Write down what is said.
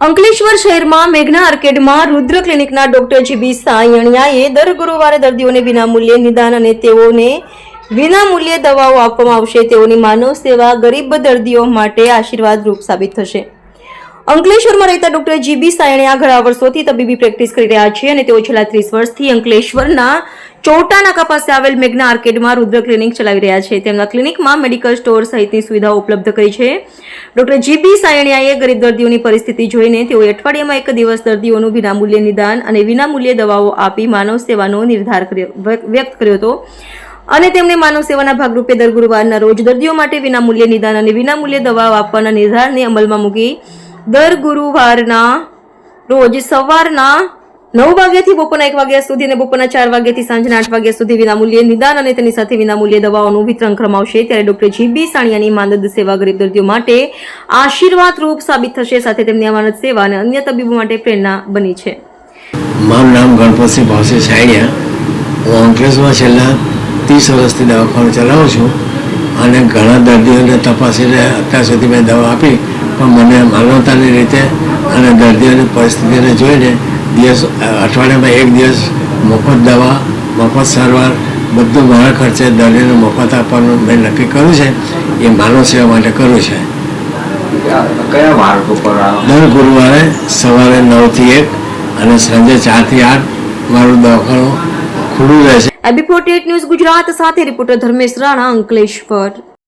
અંકલેશ્વર શહેરમાં મેઘના આર્કેડમાં રુદ્ર ક્લિનિકના ડોક્ટર જીબી સાયણિયાએ દર ગુરુવારે દર્દીઓને વિનામૂલ્યે નિદાન અને તેઓને વિનામૂલ્યે દવાઓ આપવામાં આવશે. તેઓની માનવ સેવા ગરીબ દર્દીઓ માટે આશીર્વાદરૂપ સાબિત થશે. અંકલેશ્વરમાં રહેતા ડોક્ટર જીબી સાયણિયા ઘણા વર્ષોથી તબીબી પ્રેક્ટિસ કરી રહ્યા છે અને તેઓ છેલ્લા ત્રીસ વર્ષથી અંકલેશ્વરના ચોટા કપાસે પાસે આવેલ મેઘના આર્કેડમાં રુદ્ર ક્લિનિક ચલાવી રહ્યા છે. તેમના ક્લિનિકમાં મેડિકલ સ્ટોર સહિતની સુવિધાઓ ઉપલબ્ધ કરી છે. ડોક્ટર જીબી સાયણિયાએ ગરીબ દર્દીઓની પરિસ્થિતિ જોઈને તેઓએ અઠવાડિયામાં એક દિવસ દર્દીઓનું વિનામૂલ્યે નિદાન અને વિનામૂલ્યે દવાઓ આપી માનવ સેવાનો નિર્ધાર વ્યક્ત કર્યો હતો. અને તેમણે માનવ સેવાના ભાગરૂપે દર ગુરુવારના રોજ દર્દીઓ માટે વિનામૂલ્યે નિદાન અને વિનામૂલ્યે દવાઓ આપવાના નિર્ધારને અમલમાં મૂકી દર ગુરુવારના રોજ સવારના નવ વાગ્યાથી બપોરના એક વાગ્યા સુધી અને બપોરના ચાર વાગ્યાથી સાંજના આઠ વાગ્યા સુધી વિનામૂલ્યે નિદાન અને તેની સાથે વિનામૂલ્યે દવાઓનું વિતરણ કરવામાં આવશે. ત્યારે ડોક્ટર જીબી સાણિયાની માનદ સેવા ગરીબ દર્દીઓ માટે આશીર્વાદ રૂપ સાબિત થશે. સાથે તેમની અમાનત સેવા અને અન્ય તબીબો માટે પ્રેરણા બની છે. મારું નામ ગણપતસિંહ ભાવસિંહ સાયણિયા હું અંકલેશ્વરમાં છેલ્લા ત્રીસ વર્ષથી દવાખાનું ચલાવું છું અને ઘણા દર્દીઓને તપાસીને અત્યાર સુધી મેં દવા આપી. પણ મને માનવતાની રીતે અને દર્દીઓની પરિસ્થિતિને જોઈને દિવસ અઠવાડિયામાં એક દિવસ મફત દવા મફત સારવાર બધું મારા ખર્ચે દર્દીને મફત આપવાનું મેં નક્કી કર્યું છે. એ માનવ સેવા માટે કર્યું છે. દર ગુરુવારે સવારે નવથી એક અને સાંજે ચારથી આઠ મારું દવાખાનું ખુલ્લું રહેશે. એબી ન્યૂઝ ગુજરાત સાથે રિપોર્ટર ધર્મેશ રાણા અંકલેશ્વર.